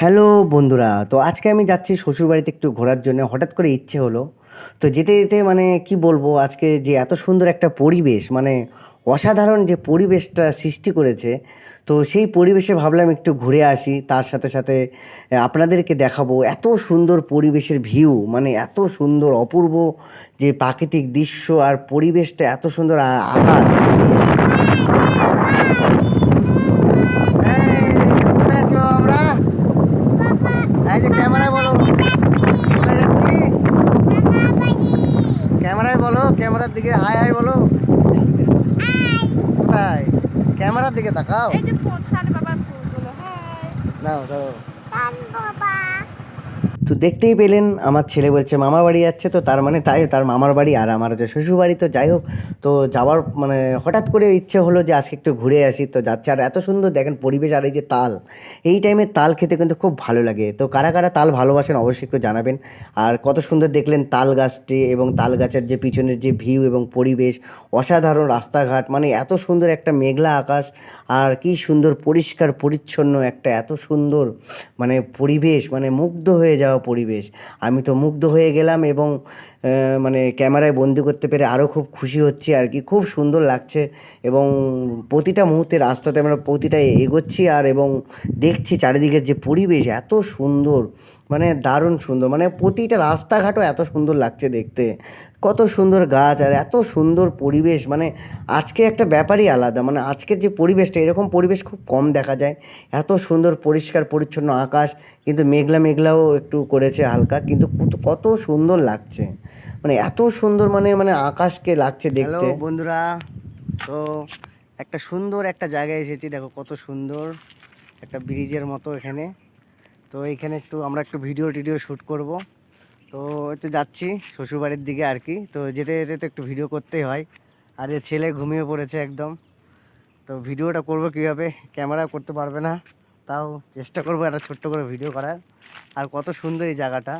Hello বন্ধুরা, তো আজকে আমি যাচ্ছি শ্বশুরবাড়িতে একটু ঘোরার জন্য। হঠাৎ করে ইচ্ছে হলো, তো যেতে যেতে মানে কি বলব, আজকে যে এত সুন্দর একটা পরিবেশ মানে অসাধারণ যে পরিবেশটা সৃষ্টি করেছে, তো সেই পরিবেশে ভাবলাম একটু ঘুরে আসি। তার সাথে সাথে আপনাদেরকে দেখাবো এত সুন্দর পরিবেশের ভিউ মানে এত সুন্দর অপূর্ব যে প্রাকৃতিক দৃশ্য আর পরিবেশটা এত সুন্দর আকাশ এই, কোথায় আছো আমরা এই যে ক্যামেরায় বলো কোথায় যাচ্ছি ক্যামেরায় বলো ক্যামেরার দিকে হাই হাই বলো। কোথায়? ক্যামেরার দিকে তাকাও। এই যে ফোন সাড়ে বাবার ফুলগুলো হ্যাঁ। নাও দাও বাবা তো দেখতেই পেলেন, আমার ছেলে বলছে মামার বাড়ি যাচ্ছে তো, তার মানে তাই, তার মামার বাড়ি আর আমার হচ্ছে শ্বশুর বাড়ি তো যাই হোক। তো যাওয়ার মানে হঠাৎ করে ইচ্ছে হলো যে আজকে একটু ঘুরে আসি, তো যাচ্ছে। আর এত সুন্দর দেখেন পরিবেশ আর এই যে তাল, এই টাইমে তাল খেতে কিন্তু খুব ভালো লাগে। তো কারা কারা তাল ভালোবাসেন অবশ্যই একটু জানাবেন। আর কত সুন্দর দেখলেন তাল গাছটি এবং তাল গাছের যে পিছনের যে ভিউ এবং পরিবেশ, অসাধারণ রাস্তাঘাট মানে এত সুন্দর একটা মেঘলা আকাশ। আর কি সুন্দর পরিষ্কার পরিচ্ছন্ন একটা এত সুন্দর মানে পরিবেশ মানে মুগ্ধ হয়ে যাওয়া পরিবেশ। আমি তো মুগ্ধ হয়ে গেলাম এবং মানে ক্যামেরায় বন্দি করতে পেরে আরও খুব খুশি হচ্ছি আর কি। খুব সুন্দর লাগছে এবং প্রতিটা মুহূর্তে রাস্তাতে আমরা প্রতিটা এগোচ্ছি আর এবং দেখছি চারিদিকের যে পরিবেশ, এত সুন্দর। মানে দারুণ সুন্দর। মানে প্রতিটা রাস্তাঘাটও এত সুন্দর লাগছে দেখতে। কত সুন্দর গাছ আর এত সুন্দর পরিবেশ। মানে আজকে একটা ব্যাপারই আলাদা। মানে আজকের যে পরিবেশটা এরকম পরিবেশ খুব কম দেখা যায়। এত সুন্দর পরিষ্কার পরিচ্ছন্ন আকাশ। কিন্তু মেঘলা মেঘলাও একটু করেছে হালকা। কিন্তু কত- কত সুন্দর লাগছে। মানে এত সুন্দর মানে মানে আকাশকে লাগছে দেখতে। বন্ধুরা। তো একটা সুন্দর একটা জায়গায় এসেছি। দেখো কত সুন্দর একটা ব্রিজের মতো এখানে। তো এইখানে একটু আমরা একটু ভিডিও টিডিও শ্যুট করব। তো একটু যাচ্ছি শ্বশুরবাড়ির দিকে আর কি। তো যেতে যেতে তো একটু ভিডিও করতেই হয়। আর এ ছেলে ঘুমিয়ে পড়েছে একদম। তো ভিডিওটা করব কীভাবে? ক্যামেরা করতে পারবে না। তাও চেষ্টা করব একটা ছোট্ট করে ভিডিও করার। আর কত সুন্দর এই জায়গাটা।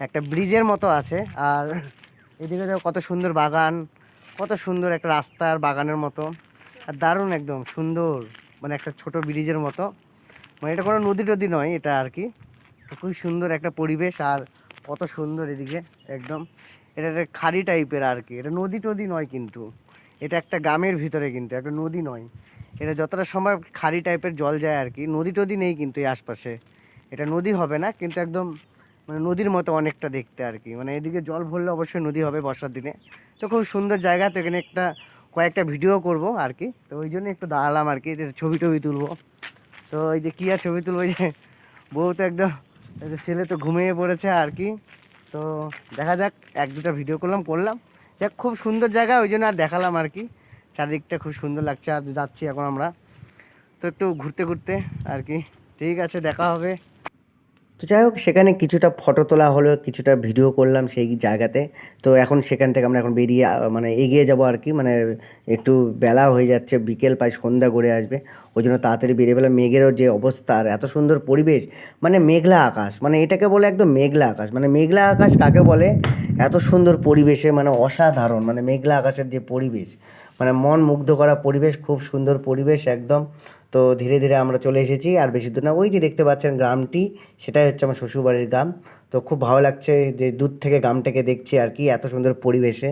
একটা ব্রিজের মতো আছে। আর এদিকে দেখো কত সুন্দর বাগান। কত সুন্দর একটা রাস্তা আর বাগানের মতো। আর দারুণ একদম সুন্দর। মানে একটা ছোট ব্রিজের মতো। মানে এটা কোনো নদী টদী নয়, এটা আর কি। খুবই সুন্দর একটা পরিবেশ আর কত সুন্দর এদিকে, একদম। এটা একটা খাড়ি টাইপের আর কি। এটা নদী টদী নয় কিন্তু। এটা একটা গ্রামের ভিতরে কিন্তু, একটা নদী নয়। এটা যতটা সম্ভব খাড়ি টাইপের জল যায় আর কি। নদী টদী নেই কিন্তু এই আশপাশে। এটা নদী হবে না, কিন্তু একদম মানে নদীর মতো অনেকটা দেখতে আর কি। মানে এদিকে জল ভরলে অবশ্যই নদী হবে বর্ষার দিনে। তো খুব সুন্দর জায়গা, তো এখানে একটা কয়েকটা ভিডিও করব আর কি। তো ওই জন্য একটু দাঁড়ালাম আর কি ছবি টবি তুলবো। তো এই যে কি আর ছবি তুলবো যে বউ তো একদম ছেলে তো ঘুমিয়ে পড়েছে আর কি। তো দেখা যাক, এক দুটা ভিডিও করলাম করলাম। যাক, খুব সুন্দর জায়গা, ওই জন্য আর দেখালাম আর কি। চারিদিকটা খুব সুন্দর লাগছে, আর যাচ্ছি এখন আমরা। তো একটু ঘুরতে ঘুরতে আর কি। ঠিক আছে, দেখা হবে। তো যাই হোক, সেখানে কিছুটা ফটো তোলা হলো, কিছুটা ভিডিও করলাম সেই জায়গাতে। তো এখন সেখান থেকে আমরা এখন বেরিয়ে মানে এগিয়ে যাব আর কি মানে একটু বেলা হয়ে যাচ্ছে, বিকেল প্রায় সন্ধ্যা গড়ে আসবে। ওই জন্য তাড়াতাড়ি বেরিয়ে পেলাম মেঘেরও যে অবস্থা আর এত সুন্দর পরিবেশ মানে মেঘলা আকাশ মানে এটাকে বলে একদম মেঘলা আকাশ। মানে মেঘলা আকাশ কাকে বলে? এত সুন্দর পরিবেশে মানে অসাধারণ মানে মেঘলা আকাশের যে পরিবেশ মানে মন মুগ্ধ করা পরিবেশ, খুব সুন্দর পরিবেশ, একদম। তো ধীরে ধীরে আমরা চলে এসেছি। আর বেশি দূর না, ওই যে দেখতে পাচ্ছেন গ্রামটি, সেটাই হচ্ছে আমার শ্বশুরবাড়ির গ্রাম। তো খুব ভালো লাগছে যে দূর থেকে গ্রামটাকে দেখছি আর কি, এত সুন্দর পরিবেশে।